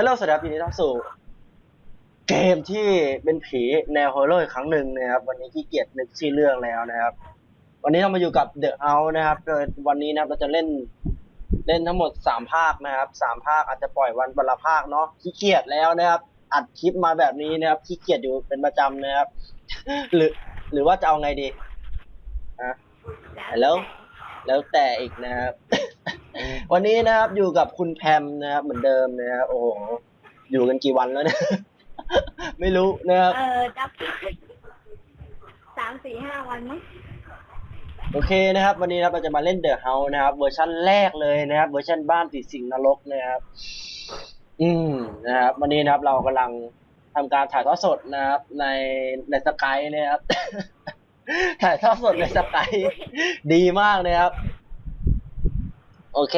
ฮัลโหลสวัสดีครับยินดีต้อนรับสู่เกมที่เป็นผีแนวฮอร์เรอร์อีกครั้งหนึ่งนะครับวันนี้ขี้เกียจนึกชื่อเรื่องแล้วนะครับ วันนี้เรามาอยู่กับ The House นะครับโดยวันนี้นะครับเราจะเล่นเล่นทั้งหมดสามภาคนะครับสามภาคอาจจะปล่อยวันวันละภาคเนาะขี้เกียจแล้วนะครับ อัดคลิปมาแบบนี้นะครับขี้เกียจอยู่เป็นประจำนะครับ หรือ หรือว่าจะเอาไงดีอะแล้วแล้วแต่อีกนะครับ วันนี้นะครับอยู่กับคุณแพมนะครับเหมือนเดิมนะครับโอ้โหอยู่กันกี่วันแล้วเนี่ย ไม่รู้นะครับ เออจับสามสี่ห้าวันมั้งโอเคนะครับ วันนี้นะครับเราจะมาเล่นเดอะเฮาส์นะครับ เวอร์ชันแรกเลยนะครับ เวอร์ชันบ้านผีสิงนรกนะครับ อืมนะครับ วันนี้นะครับเรากำลังทำการถ่ายทอดสดนะครับ ในในสกายนะครับ ถ่ายทอดสดในสกายดีมากนะครับ โอเค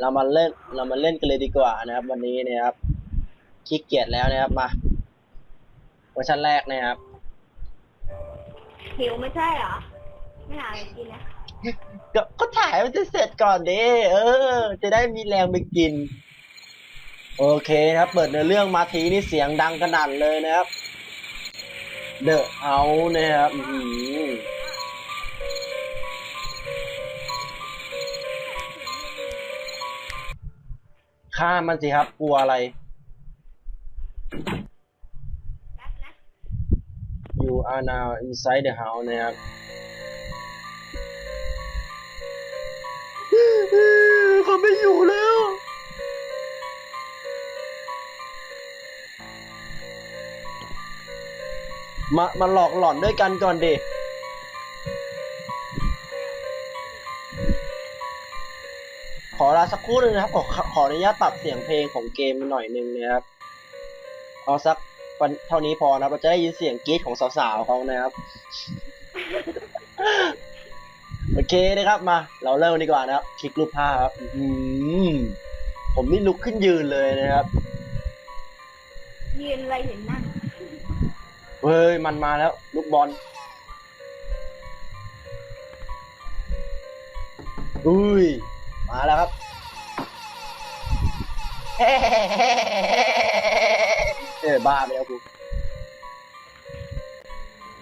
เรามาเล่นเรามาเล่นกันเลยดีกว่านะครับ วันนี้นะครับขี้เกียจแล้วนะครับมาเวอร์ชันแรกนะครับหิวไม่ใช่เหรอ ไม่หาอะไรกินนะก็ก็ถ่ายมันจะเสร็จก่อนดิเออ จะได้มีแรงไปกิน โอเคนะครับ เปิดเนื้อเรื่องมาทีนี่เสียงดังขนาดเลยนะครับ เดอะเอานะครับ ฆ่ามันสิครับ กลัวอะไรแป๊บนะ You are now inside the house นะครับเขาไม่อยู่แล้วมามาหลอกหลอนด้วยกันก่อนดิ ขอเวลาสักครู่หนึ่งนะครับ ขอขออนุญาตปรับเสียงเพลงของเกมหน่อยหนึ่งนะครับ เอาสักวันเท่านี้พอนะครับ เราจะได้ยินเสียงกรี๊ดของสาวๆเขานะครับ โอเคนะครับมา เราเริ่มดีกว่านะครับ คลิกรูปภาพครับอื้อหือผมนี่ลุกขึ้นยืนเลยนะครับ ยืนอะไรเห็นนั่งเฮ้ยมันมาแล้ว ลูกบอลอุ้ย มาแล้วครับเอ้ยบ้าไปแล้วกู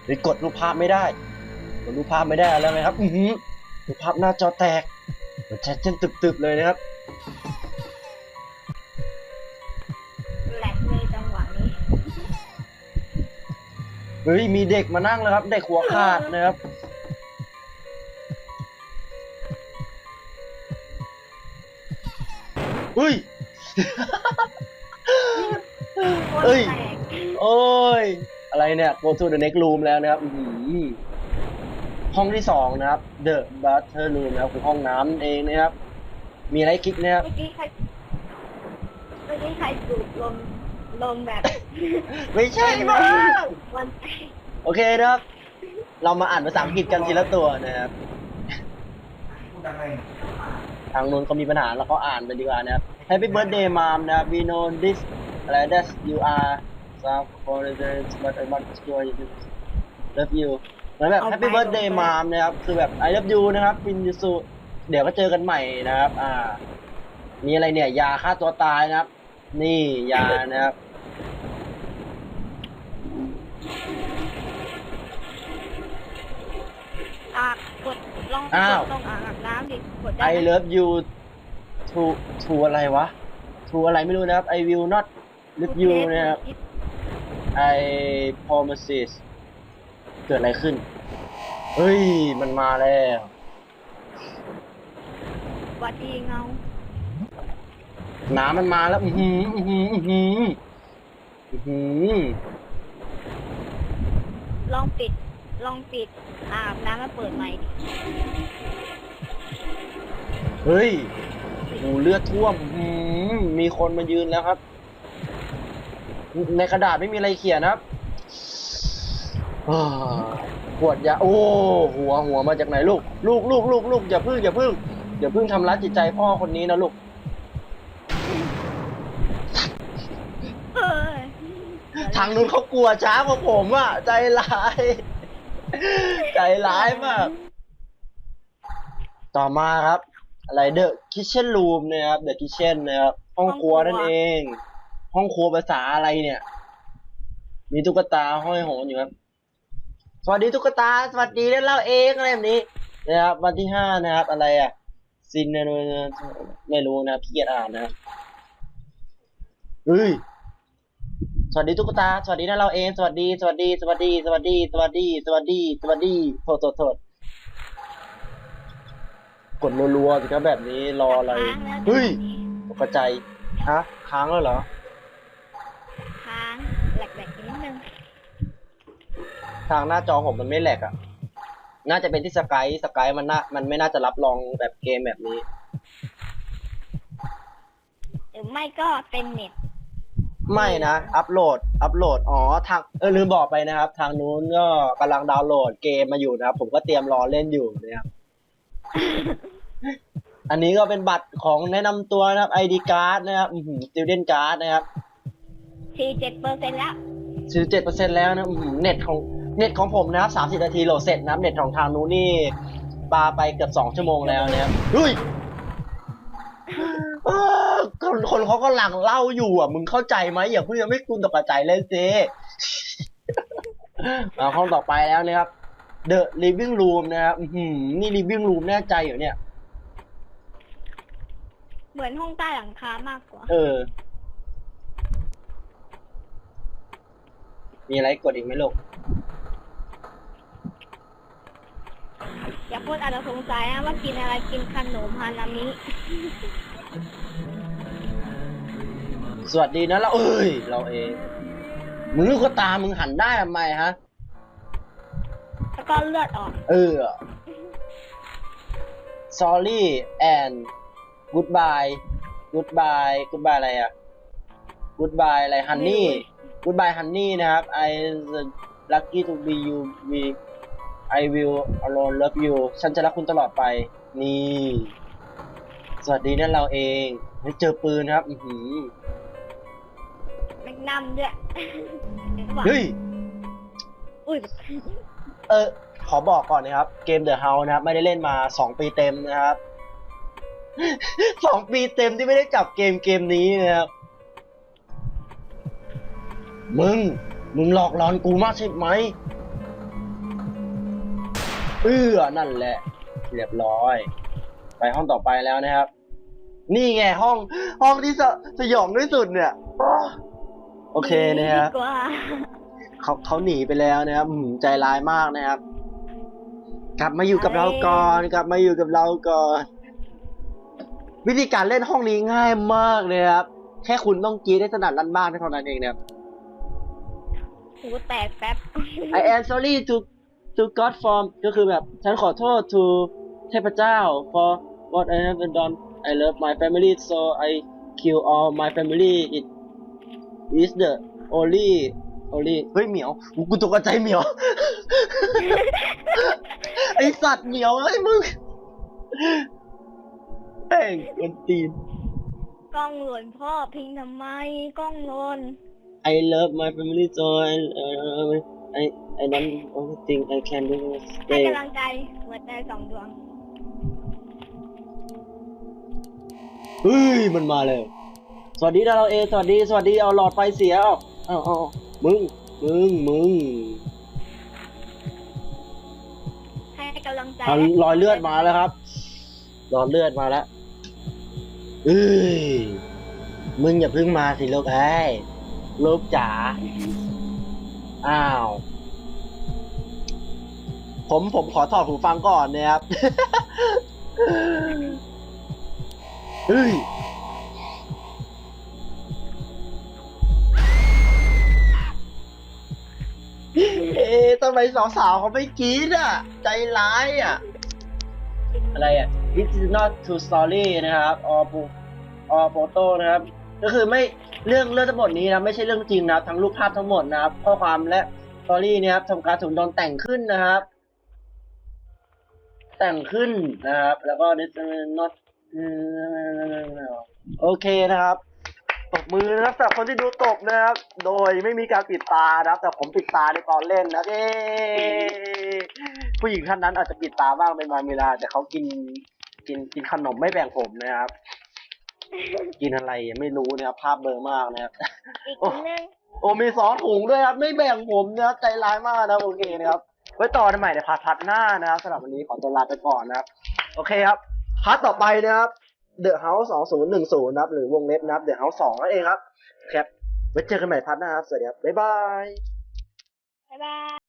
ไปกดรูปภาพไม่ได้กดรูปภาพไม่ได้แล้วไหมครับอือหือรูปภาพหน้าจอแตกมันชัดเจนตึบๆเลยนะครับแหลกเลยจังหวะนี้เฮ้ยมีเด็กมานั่งแล้วครับเด็กหัวขาดนะครับ เฮ้ยคนเอ้ยแตกโอ้ย อะไรเนี่ย go to the next room แล้วนะครับ อื้อหือห้องที่สองนะครับ the bathroom นะครับคือห้องน้ำนั่นเองนะครับ มีอะไรคลิกนะครับ เมื่อกี้ใครเมื่อกี้ใครสูดลมลมแบบไม่ใช่มั้งวันแตกโอเคนะครับ เรามาอ่านภาษาอังกฤษกันทีละตัวนะครับ ทางนู้นเขามีปัญหาแล้วเขาอ่านไปดีกว่านะครับ Happy birthday mom นะครับ we know this อะไร that you are some for the but I want to show you love you เหมือนแบบ Happy birthday mom นะครับ คือแบบ I love you นะครับฟินยูสุเดี๋ยวก็เจอกันใหม่นะครับ อ่า มีอะไรเนี่ย ยาฆ่าตัวตายนะครับ นี่ยานะครับ อะกด ลองกอ้าวดตรงอ่างอาบน้ำดิกดได้ I ไหม love you to to อะไรวะ to อะไรไม่รู้นะครับ I will not leave you นะครับ I promises เกิดอะไรขึ้น เฮ้ย มันมาแล้ว หวัดดีเงาน้ำมันมาแล้ว อือหืออือหือ อือหือ อื้อหือ ลองปิด ลองปิดอ่างอาบน้ำแล้วเปิดใหม่ดิเฮ้ยหูเลือดท่วมอือหือมีคนมายืนแล้วครับ ในกระดาษไม่มีอะไรเขียนนะครับอ่าขวดยาโอ้หัวหัวมาจากไหนลูก ลูกลูกลูกลูกอย่าพึ่งอย่าพึ่งอย่าพึ่งทำร้ายจิตใจพ่อคนนี้นะลูก เอ้ยทางนู้นเขากลัวช้ากว่าผมอะใจร้าย ใจร้ายมาก ต่อมาครับ อะไรเดอะคิเช่นรูมนะครับเดอะคิเช่นนะครับห้องครัวนั่นเอง ห้องครัวภาษาอะไรเนี่ย มีตุ๊กตาห้อยโหนอยู่ครับ สวัสดีตุ๊กตา สวัสดีแล้วเล่าเองอะไรแบบนี้ นะครับวันที่ห้านะครับ อะไรอะซินเนไม่รู้นะพี่เกียรอ่านนะครับเฮ้ย สวัสดีตุ๊กตา สวัสดีนะเราเอง สวัสดี สวัสดี สวัสดี สวัสดี สวัสดี สวัสดี สวัสดี โทษโทษโทษกดรัวๆสิครับแบบนี้รออะไร เฮ้ยตกใจฮะค้างแล้วเหรอ ค้างแหลกๆนิดนึง ทางหน้าจอผมมันไม่แหลกอะ น่าจะเป็นที่สกายสกายมันน่ามันไม่น่าจะรับรองแบบเกมแบบนี้ หรือไม่ก็เป็นเน็ต ไม่นะ อัปโหลด อัปโหลด อ๋อ ทาง เออ ลืมบอกไปนะครับ ทางนู้นก็กำลังดาวน์โหลดเกมมาอยู่นะครับ ผมก็เตรียมรอเล่นอยู่นะครับ อันนี้ก็เป็นบัตรของแนะนำตัวนะครับ ID card นะครับ อือหือ student card นะครับทีเจ็ดเปอร์เซ็นต์แล้วซื้อเจ็ดเปอร์เซ็นแล้วนะอื้อหือเน็ตของ เน็ตของผมนะครับสามสิบนาทีโหลดเสร็จนะครับ เน็ตของทางนู้นนี่ปาไปเกือบสองชั่วโมงแล้วนะครับเฮ้ยเออ คนคนเขาก็หลังเล่าอยู่อะ มึงเข้าใจไหมอย่าเพิ่งยังไม่คุณตกใจเลยเจมาห้องต่อไปแล้วนะครับ The Living Room นะครับอื้อหือนี่ Living Room แน่ใจเหรอเนี่ย เหมือนห้องใต้หลังคามากกว่า เออ มีอะไรกดอีกไหมลูกอย่าพูดอะไรสงสัยนะว่ากินอะไรกินขนมฮานามิ สวัสดีนะเราเอ้ย เราเองมึงลูกก็ตา มึงหันได้ทำไมฮะ แล้วก็เลือดออก เออ sorry and goodbye goodbye goodbye อะไรอะ goodbye อะไร honey goodbye honey นะครับ I lucky to be you we I will alone love you ฉันจะรักคุณตลอดไป นี่ สวัสดีนั่นเราเองเฮ้ยเจอปืนครับ อือหือแมก นัมด้วยเฮ้ย อุ้ยเออ ขอบอกก่อนนะครับ เกม The House นะครับ ไม่ได้เล่นมาสองปีเต็มนะครับ สองปีเต็มที่ไม่ได้จับเกมเกมนี้นะครับ มึง มึงหลอกหลอนกูมากใช่ไหม เอื้อนั่นแหละ เรียบร้อย ไปห้องต่อไปแล้วนะครับ นี่ไงห้อง ห้องที่สสยองที่สุดเนี่ยอ้อ โอเคนะครับดีกว่าเขาเขาหนีไปแล้วนะครับอืมใจร้ายมากนะครับ กลับมาอยู่กับเราก่อนกลับมาอยู่กับเราก่อน วิธีการเล่นห้องนี้ง่ายมากเลยครับ แค่คุณต้องกรีดได้สนั่นลั่นบ้านเท่านั้นเองนะครับ หูแตกแป๊บ I am sorry to to God for ก็คือแบบ ฉันขอโทษ to เทพเจ้า for what I have done I love my family so I kill all my family it is the only only เฮ้ยเหมียวกูกูตกใจเหมียว ไอสัตว์เหมียวไอ้ยมึงแม่งกวนตีน กล้องหล่นพ่อพิงทำไม กล้องหล่น I love my family so I uh, I I don't only think I can do is ให้ stay กำลังใจหัวใจสองดวง เฮ้ยมันมาเลย สวัสดีนะเราเองสวัสดี สวัสดี เอาหลอดไฟเสียเอาเอาเอามึง มึง มึงให้กำลังใจเอารอยเลือดมาแล้วครับรอยเลือดมาแล้วเอ้ย มึงอย่าเพิ่งมาสิลูกเอ้ยลูกจ๋า อ้าว ผมผมขอถอดหูฟังก่อนนะครับเฮ้ย ไมสาวๆเขาไม่กรี๊ดอะ ใจร้ายอะ อะไรอะ This is not true story นะครับ or pho- or photo นะครับ ก็คือไม่เรื่องเรื่องทั้งหมดนี้นะไม่ใช่เรื่องจริงนะครับ ทั้งรูปภาพทั้งหมดนะครับ ข้อความและสตอรี่เนี่ยครับทำการถูกโดนแต่งขึ้นนะครับ แต่งขึ้นนะครับ แล้วก็ this is not โอเคนะครับ บมือนะครับสำหรับคนที่ดูตบนะครับ โดยไม่มีการปิดตานะครับ แต่ผมปิดตาในตอนเล่นนะเย้ผู้หญิงท่านนั้นอาจจะปิดตาบ้างเป็นบางเวลา แต่เขากินกินกินขนมไม่แบ่งผมนะครับ กินอะไรยังไม่รู้นะครับภาพเบลอมากนะครับอีกคนนึงโอ้มีสองถุงด้วยครับ ไม่แบ่งผมนะครับใจร้ายมากนะโอเคนะครับ ไว้ต่อกันใหม่ในพาร์ทพาร์ทหน้านะครับสำหรับวันนี้ขอตัวลาไปก่อนนะครับ โอเคครับพาร์ทต่อไปนะครับ The House 2010นะครับหรือวงเล็บนะครับ The House 2นั่นเองครับ ครับไว้เจอกันใหม่พาร์ทหน้าครับ สวัสดีครับ บ๊ายบาย บ๊ายบาย